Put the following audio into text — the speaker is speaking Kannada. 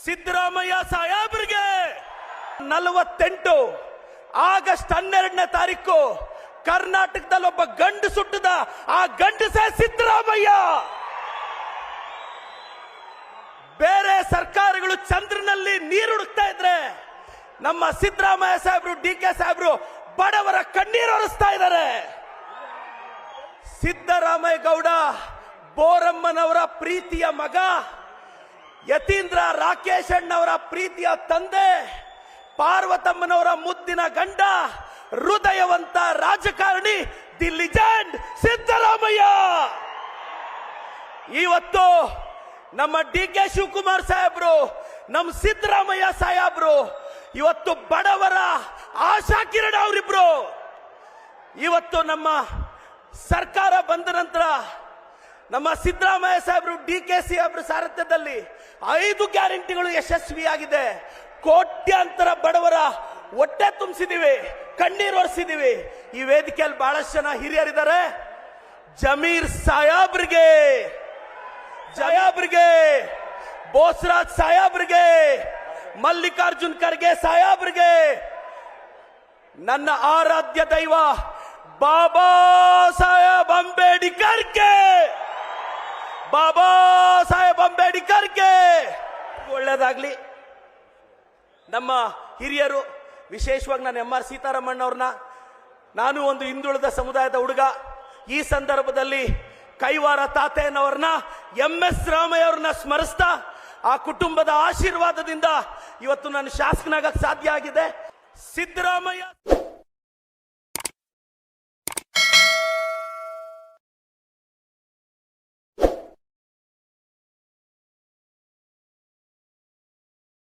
ಸಿದ್ದರಾಮಯ್ಯ ಸಾಹೇಬ್ರಿಗೆ ನಲವತ್ತೆಂಟು ಆಗಸ್ಟ್ ಹನ್ನೆರಡನೇ ತಾರೀಕು ಕರ್ನಾಟಕದಲ್ಲಿ ಒಬ್ಬ ಗಂಡು ಸುಟ್ಟದ ಆ ಗಂಡಸೇ ಸಿದ್ದರಾಮಯ್ಯ. ಬೇರೆ ಸರ್ಕಾರಗಳು ಚಂದ್ರನಲ್ಲಿ ನೀರು ಹುಡುಕ್ತಾ ಇದ್ರೆ ನಮ್ಮ ಸಿದ್ದರಾಮಯ್ಯ ಸಾಹೇಬ್ರು ಡಿ ಕೆ ಸಾಹೇಬ್ರು ಬಡವರ ಕಣ್ಣೀರು ಒರೆಸ್ತಾ ಇದ್ದಾರೆ. ಸಿದ್ದರಾಮಯ್ಯ ಗೌಡ, ಬೋರಮ್ಮನವರ ಪ್ರೀತಿಯ ಮಗ ಯತೀಂದ್ರ ರಾಕೇಶ್ ಅಣ್ಣವರ ಪ್ರೀತಿಯ ತಂದೆ, ಪಾರ್ವತಮ್ಮನವರ ಮುದ್ದಿನ ಗಂಡ, ಹೃದಯವಂತ ರಾಜಕಾರಣಿ ದಿ ಲಿಜೆಂಡ್ ಸಿದ್ದರಾಮಯ್ಯ. ಇವತ್ತು ನಮ್ಮ ಡಿ ಕೆ ಶಿವಕುಮಾರ್ ಸಾಹೇಬ್ರು ನಮ್ಮ ಸಿದ್ದರಾಮಯ್ಯ ಸಾಹೇಬ್ರು, ಇವತ್ತು ಬಡವರ ಆಶಾ ಕಿರಣ ಅವರಿಬ್ರು. ಇವತ್ತು ನಮ್ಮ ಸರ್ಕಾರ ಬಂದ ನಂತರ ನಮ್ಮ ಸಿದ್ದರಾಮಯ್ಯ ಸಾಹೇಬರು ಡಿ ಕೆ ಸಿ ಅವರ ಸಾರಥ್ಯದಲ್ಲಿ ಐದು ಗ್ಯಾರಂಟಿಗಳು ಯಶಸ್ವಿಯಾಗಿದೆ. ಕೋಟ್ಯಾಂತರ ಬಡವರ ಹೊಟ್ಟೆ ತುಂಬಿಸಿದೀವಿ, ಕಣ್ಣೀರು ಒರೆಸಿದೀವಿ. ಈ ವೇದಿಕೆಯಲ್ಲಿ ಬಹಳಷ್ಟು ಜನ ಹಿರಿಯರಿದ್ದಾರೆ. ಜಮೀರ್ ಸಾಯಾಬ್ರಿಗೆ ಜಯಾಬ್ರಿಗೆ ಬೋಸ್ರಾಜ್ ಸಾಯಾಬ್ರಿಗೆ ಮಲ್ಲಿಕಾರ್ಜುನ್ ಖರ್ಗೆ ಸಾಯಾಬ್ರಿಗೆ ನನ್ನ ಆರಾಧ್ಯ ದೈವ ಬಾಬಾ ಸಾಹೇಬ್ ಬಾಬಾ ಸಾಹೇಬ್ ಅಂಬೇಡ್ಕರ್ಗೆ ಒಳ್ಳೇದಾಗ್ಲಿ. ನಮ್ಮ ಹಿರಿಯರು, ವಿಶೇಷವಾಗಿ ನಾನು ಎಂ ಆರ್ ಸೀತಾರಾಮಣ್ಣವ್ರನ್ನ, ನಾನು ಒಂದು ಹಿಂದುಳಿದ ಸಮುದಾಯದ ಹುಡುಗ. ಈ ಸಂದರ್ಭದಲ್ಲಿ ಕೈವಾರ ತಾತೆಯನ್ನವ್ರನ್ನ ಎಂ ಎಸ್ ರಾಮಯ್ಯ ಅವ್ರನ್ನ ಸ್ಮರಿಸ್ತಾ, ಆ ಕುಟುಂಬದ ಆಶೀರ್ವಾದದಿಂದ ಇವತ್ತು ನಾನು ಶಾಸಕನಾಗಕ್ಕೆ ಸಾಧ್ಯ ಆಗಿದೆ. ಸಿದ್ದರಾಮಯ್ಯ